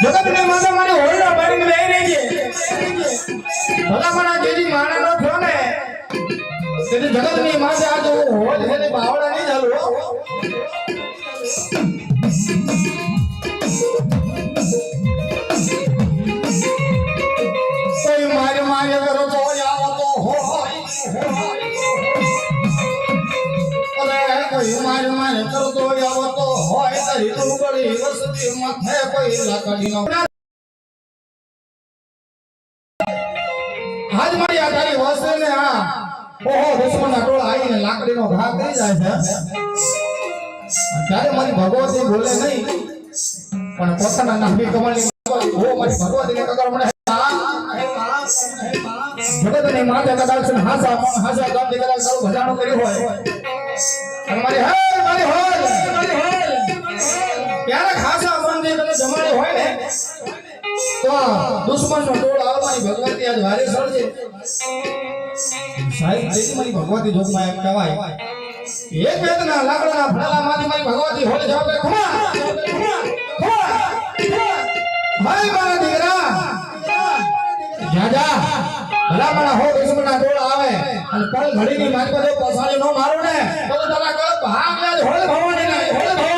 જગતને માતા મારે હોળીના બારીને બેહી રહી છે ભલા પણ આ જેજી માણા નો થયો ને. તેથી જગતની માતા આ જો હોળ છે તે બાવળા નહીં ચાલુ હોય તરી વસતી મથે કોઈ લાકડીનો આજ મારી આ તારી વસ્તુ ને આ ઓહો દુશ્મનના ટોળા આવીને લાકડીનો ઘા કરી જાય છે. ત્યારે મારી ભગવતી બોલે નહીં, પણ પોતાના નામની કમળની ઓ મારી ભગવતીને કગર મને જગતની માથે કદાચ હાસા મન હાસા ગામ કદાચ સારું ભજાણું કર્યું હોય. મારી હે, મારી હોલ મારી હોલ ક્યારેક હાસા ની કદાચ જમાડે હોય ને, તો આ દુશ્મનનો ટોળ આવવાની ભગવતી આજ વારે સળજે. સાહેબ તેથી મારી ભગવતી જોગમાં એમ કહેવાય, એક વેદના લાકડાના ફળાલા માંથી મારી ભગવતી હોળ જવાબ ખમા ખમા મારા દીકરા, જાજા ભલા મારા હો, દુશ્મનના ટોળ આવે. અને પળ ઘડીની મારી પાસે પસાડી નો મારો ને, તો તારા કળ ભાગ લે હોળ ભવાની ના, હોળ ભવાની.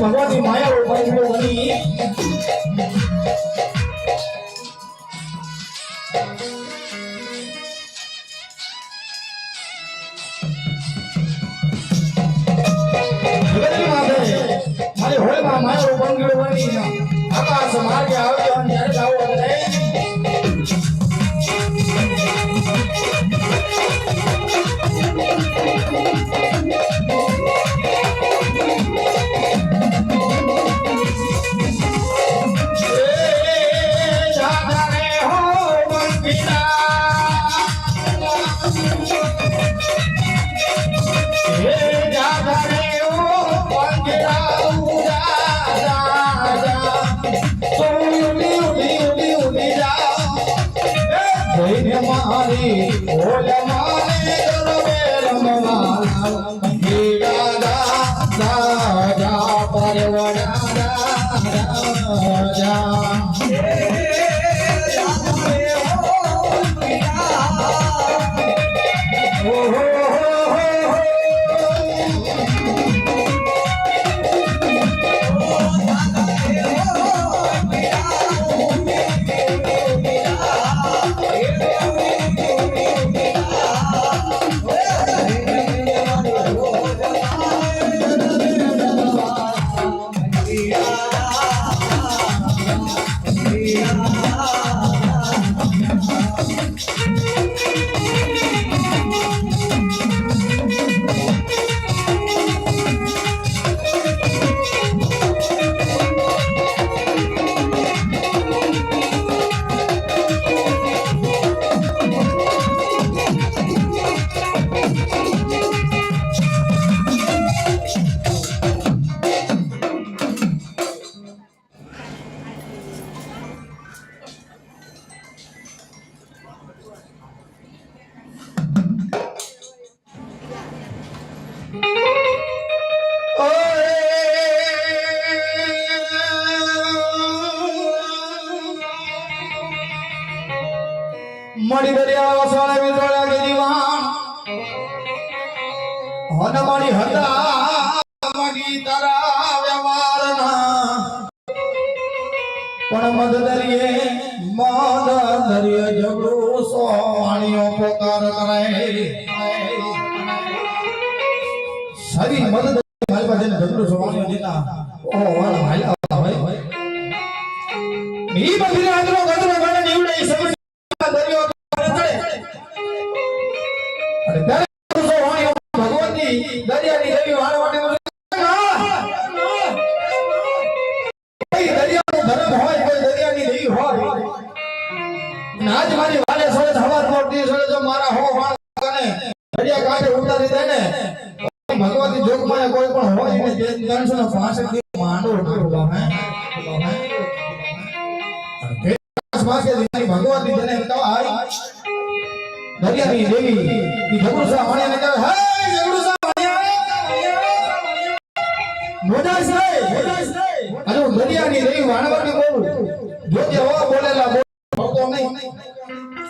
ભગવાનની માયા ఓ వాళ్ళ వాళ్ళ అవుతావా మీ బహిరాజులో గదులు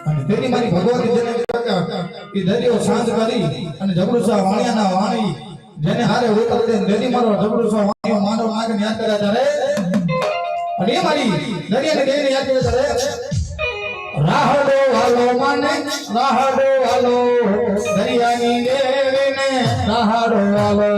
અને તેની મારી ભગવતી જેને દરિયો શાંત કરી અને જબરુસા વાણિયાના વાણી જેને હારે ઉતર દે તેની મારો જબરુસા વાણિયો માનવ માગને યાદ કર્યા ત્યારે અને એ મારી દરિયાને દેવીને યાદ કર્યા ત્યારે રાહડો હાલો માને, રાહડો હાલો દરિયાની દેવીને રાહડો વાલો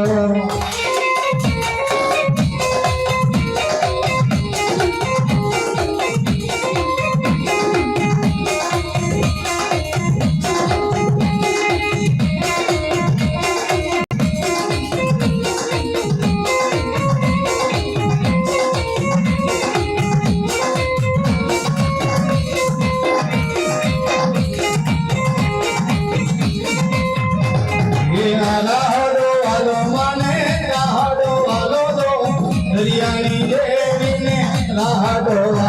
Oh.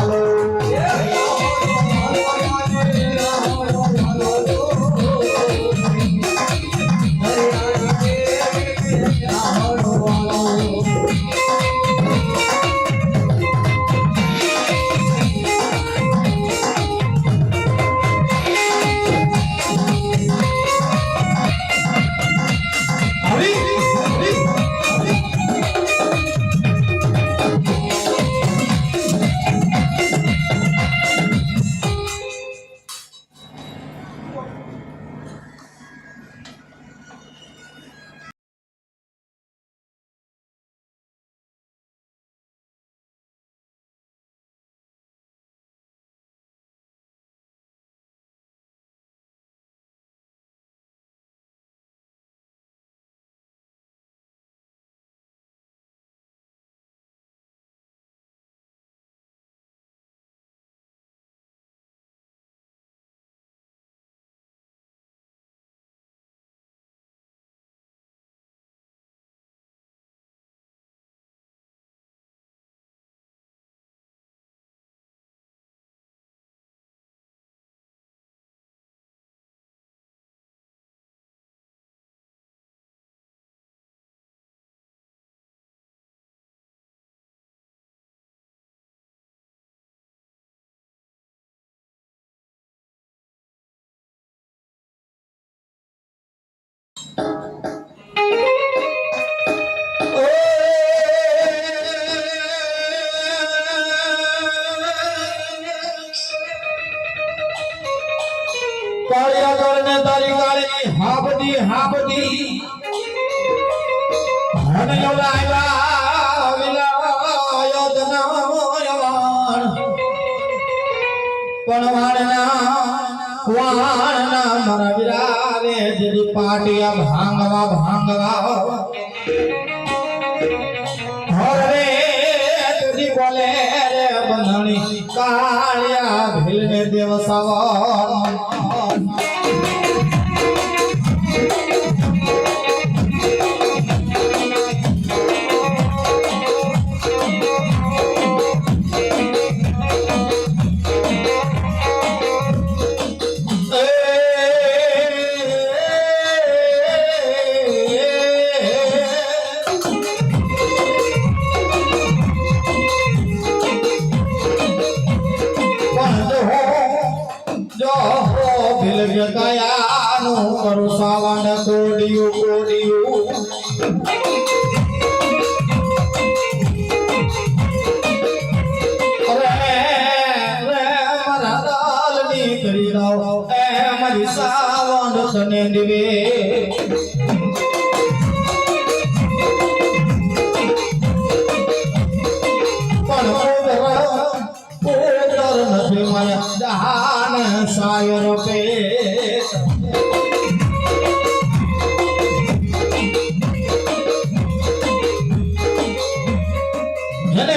ભગવાન મારા વિરાવે જેની પાટિયા ભાંગવા ભાંગવા હરે તુજી બોલે રે બંધણી કાળિયા ભીલને દેવસાવા માયા જહાન સાયર પેટ જેને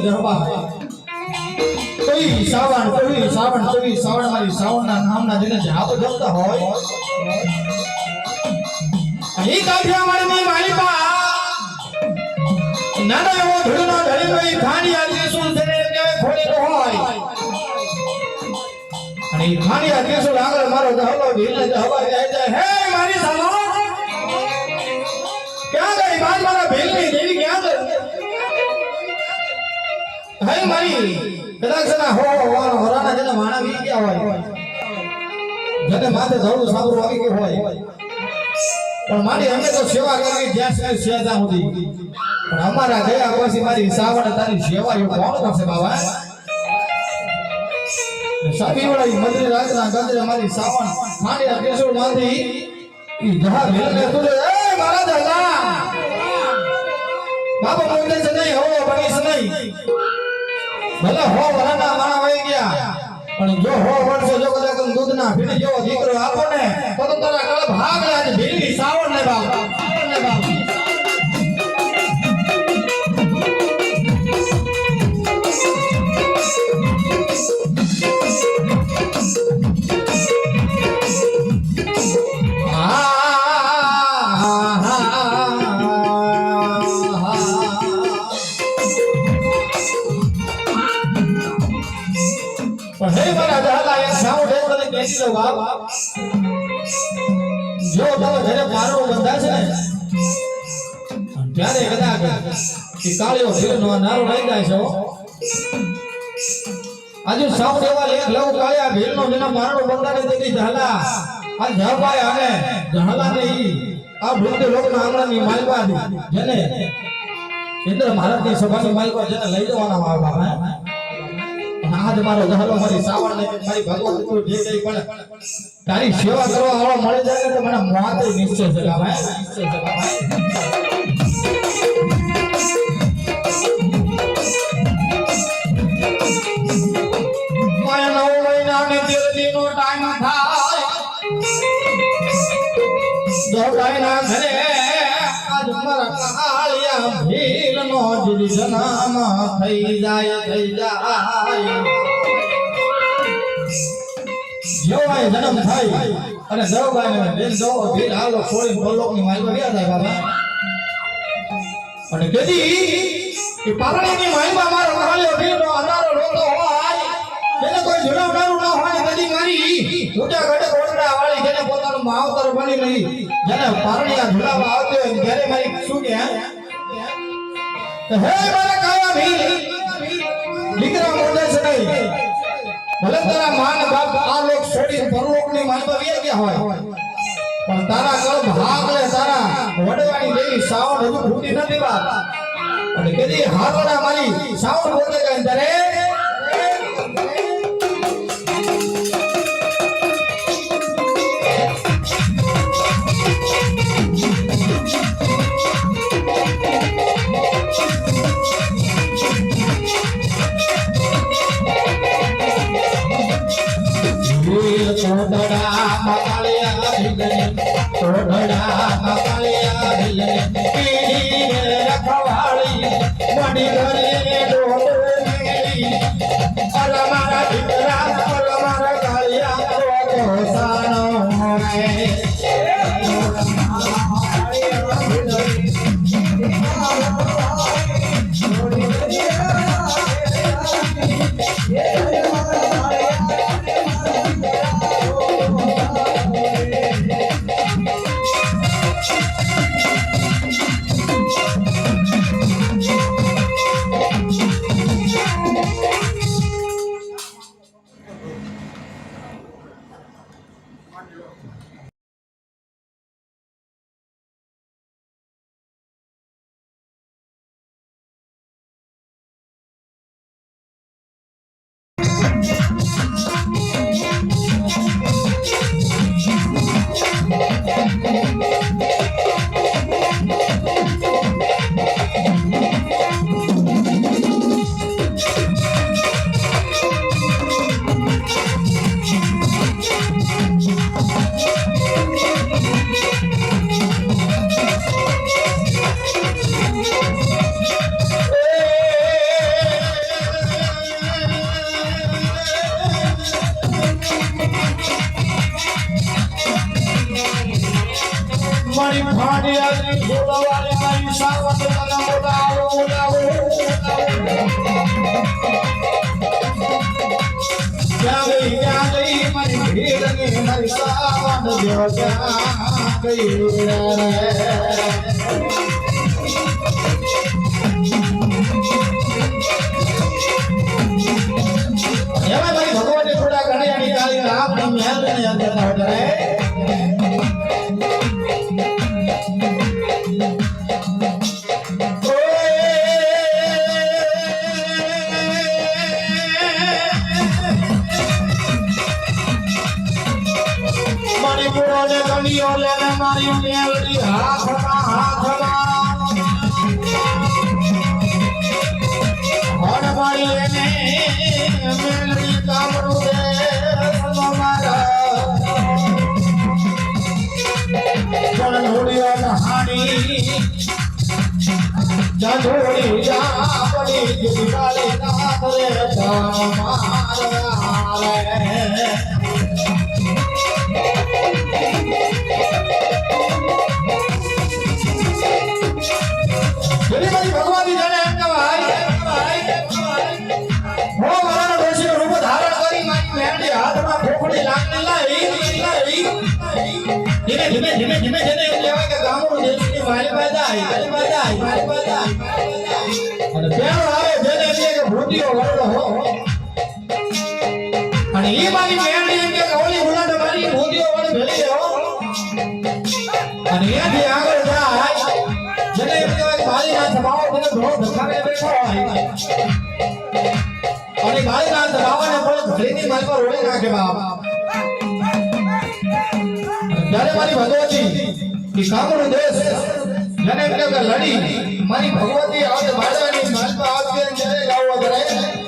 કહેવાય મારી નામના જેને જાપ જપતા હોય અહીં કાઠિયાવાડની માલિકા નાનો એવો ધૂળનો ઢળી ગઈ ખાણી આજે અને એ ખાણી આજે શું આગળ મારો દહલો ભીલ ને જહવા જાય છે હે મારી સાલો ક્યાં ગઈ બાદ મારા ભીલની દેવી ક્યાં ગઈ? હે મારી, કદાચ છે હો વાળો હરાના જેને વાણા વી ગયા હોય. જેને માથે ધોળું સાબરું આવી ગયું હોય. પણ મારી અમે તો સેવા કરવી જ્યાં સુધી સેવા સુધી. પણ અમારા ગયા પછી મારી સાવણ તારી સેવા એવું કોણ કરશે બાબા સાબી વળી મંદિર છે, નહીં, હો બનીશ નહીં. ભલે હો વરાના માણા વહી ગયા, પણ જો હો વર્ષો જો કદાચ દૂધ ના ભીડી જેવો દીકરો આપો ને, તો તારા કળ ભાગ લાગે ભીડી સાવણ ને બાપ. પણ હે મારા દાદા એક સાઉન્ડ એક તને કહી દઉં બાપ જો છે ને, ત્યારે કદાચ કે કાળિયો ભીરનો નારો લઈ જાય છે. આજુ સાઉન્ડ એવા લેખ લઉં કાળિયા ભીરનો જેના મારણો બંધાને દેખી ઝાલા. આ ઝાપાય અને ઝાલા ને ઈ આ વૃદ્ધ લોકના આંગણાની માલવા જેને ઇન્દ્ર સભાની માલવા જેને લઈ જવાના આવે બાપા આજ મારો જહલો મારી સાવણ ને મારી ભગવાન તું જે કઈ પણ તારી સેવા કરવા વાળો મળી જાય ને તો મને મોત નિશ્ચય બાબા નિશ્ચય માયા નવ થાય. દોડાઈના ઘરે મારા કાળિયા ભીલનો જીરી જનામ થઈ જાય થઈ જાય જેવાય જન્મ થાય અને દવબાઈને બેન સૌ ભીલ હાલો છોડીને ની માલમાં ગયા થાય બાબા અને કદી એ પારણીની માલમાં મારો કાળિયો ભીલનો અંધારો રોતો હોય. જેને કોઈ ઝુલાવનારું ના હોય બધી મારી ઊંચા ઘટક ઓળખા વાળી જેને પોતાનું માવતર બની નહીં જેને પારણિયા ઝુલાવા આવતી હોય ત્યારે મારી શું કે, હે? મારા કાયા ભી દીકરા મોઢે છે નહીં. ભલે તારા માન બાપ આ લોક છોડી પરલોકની માનવા વ્યા કે હોય, પણ તારા કળ ભાગ લે તારા વડવાની દેવી સાવણ હજુ ફૂટી નથી વાત અને કદી હારોડા મારી સાવણ બોલે ગઈ ત્યારે મારા દીકરા મારા કાળિયા તો સાનો રે ગુરોને ગણીઓ લે ને મારી મેલડી હાથમાં હાથમાં હણ મારી લેને મેલડી કામરું દે મારા. પણ ધોળીઓ નહાણી જાંધોળી જાપડી દિવાળી નાથ રે તમારે ધીમે ધીમે ધીમે કહેવાય કે મારી પાસે આય, મારી મારી પાસે આય. અને પેલો આવે કે ભૂતિયો વરડો ઈ મારી કે ઓલી ઉલાટ મારી ભૂતિયો વડે ભેળી હો. અને અહીંયાથી આગળ જાય. જેને એમ કહેવાય ધસાવે બેઠો હોય. અને બાલીના સભાઓને પણ ઘડીની મારી પર રોડી નાખે બાપ. ત્યારે મારી ભગવતી કે કામનો દેશ કે લડી મારી ભગવતી આજ બાળવાની માલપા આપી જ્યારે ગાવા કરે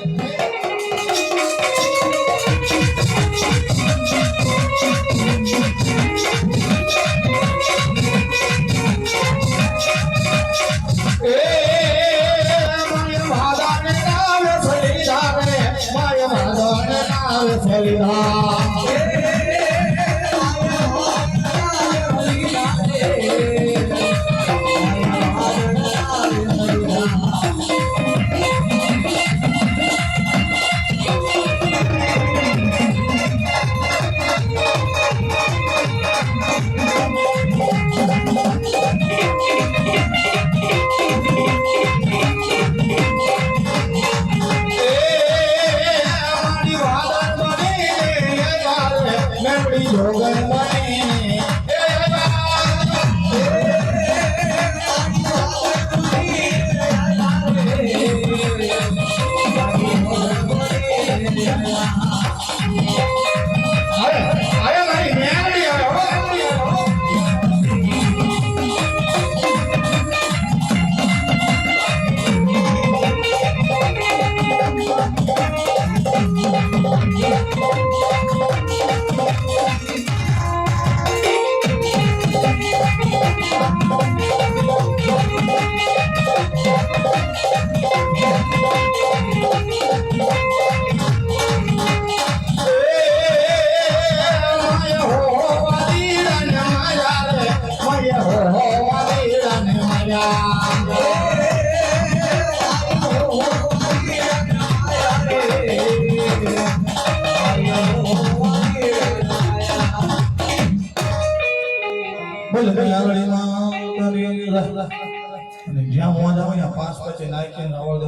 અને જ્યાં મોજા હોય પાંચ પછી નાખીને અવળ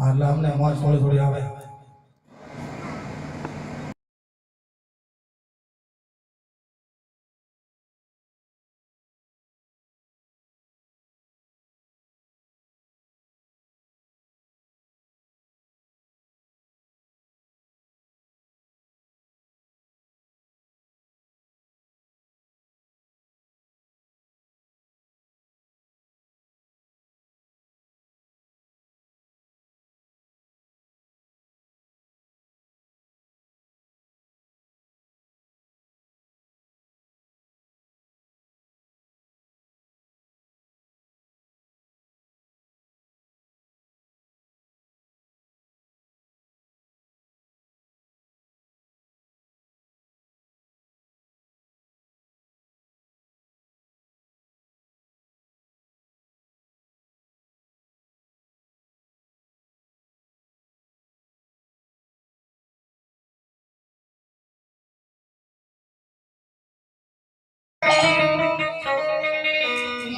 એટલે અમને અમારે થોડી થોડી આવે.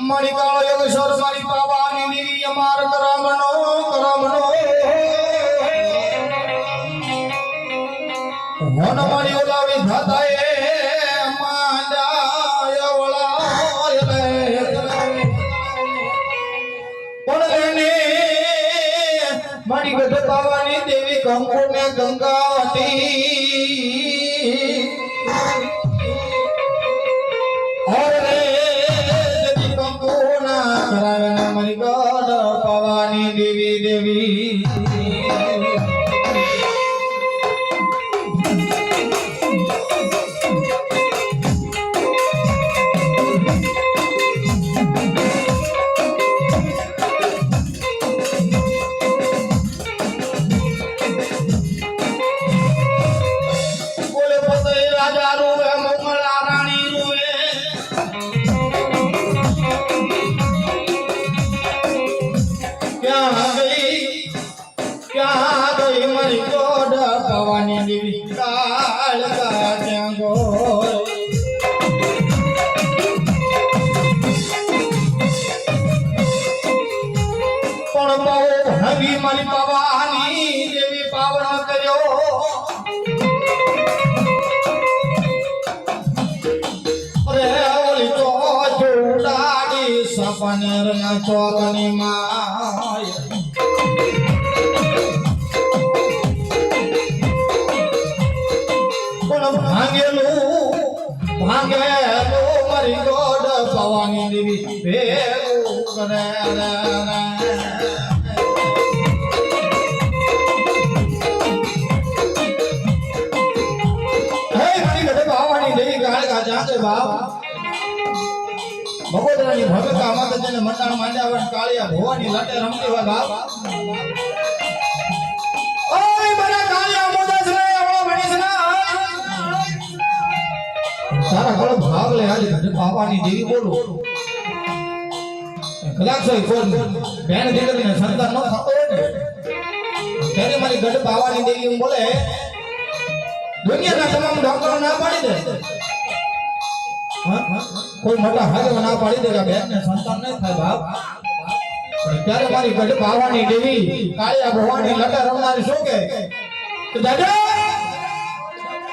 મારી કાળો યોગેશ્વર મારી પાવાની દેવી અમાર કરમનો કરમનો ઓલાવી ધાતાએ માંડાય પણ એને મારી ગઢ પાવાની દેવી કંકુ ને ગંગાવતી કાળ કાઢ્યા ગોળ ભગોદરાની ભગતા માતા જેને મંડાણ કાળિયા ભવાની લટે રમતી હોય કાળિયા મોદા છે આવળો ભણીસ ના. તારા ઘણો ભાગ લે આજે, બાપાની દેવી બોલો. દુનિયાના તમામ ના પાડી દે? કોઈ મોટા હાજર ના પાડી દે કે બેનને સંતાન નહીં થાય, બાપ. ત્યારે મારી ગઢ બાવાની દેવી, કાળિયા ભવાની લટા રમનારી શું કે દાદા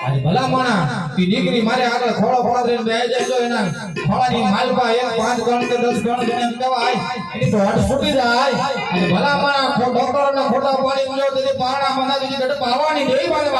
આજે ભલા માણા ઈ દીકરી મારે આગળ ખોળો ખોળો થઈને બે જાય તો એના ખોળાની માલપા એક, પાંચ ગણ કે દસ ગણ જેને એમ કહેવાય એની તો હટ ફૂટી જાય. અને ભલા માણા ડોક્ટરના ખોટા પાણી મળ્યો તેથી પારણા મંદા બીજી ગઢ બાવાની દેવી મારે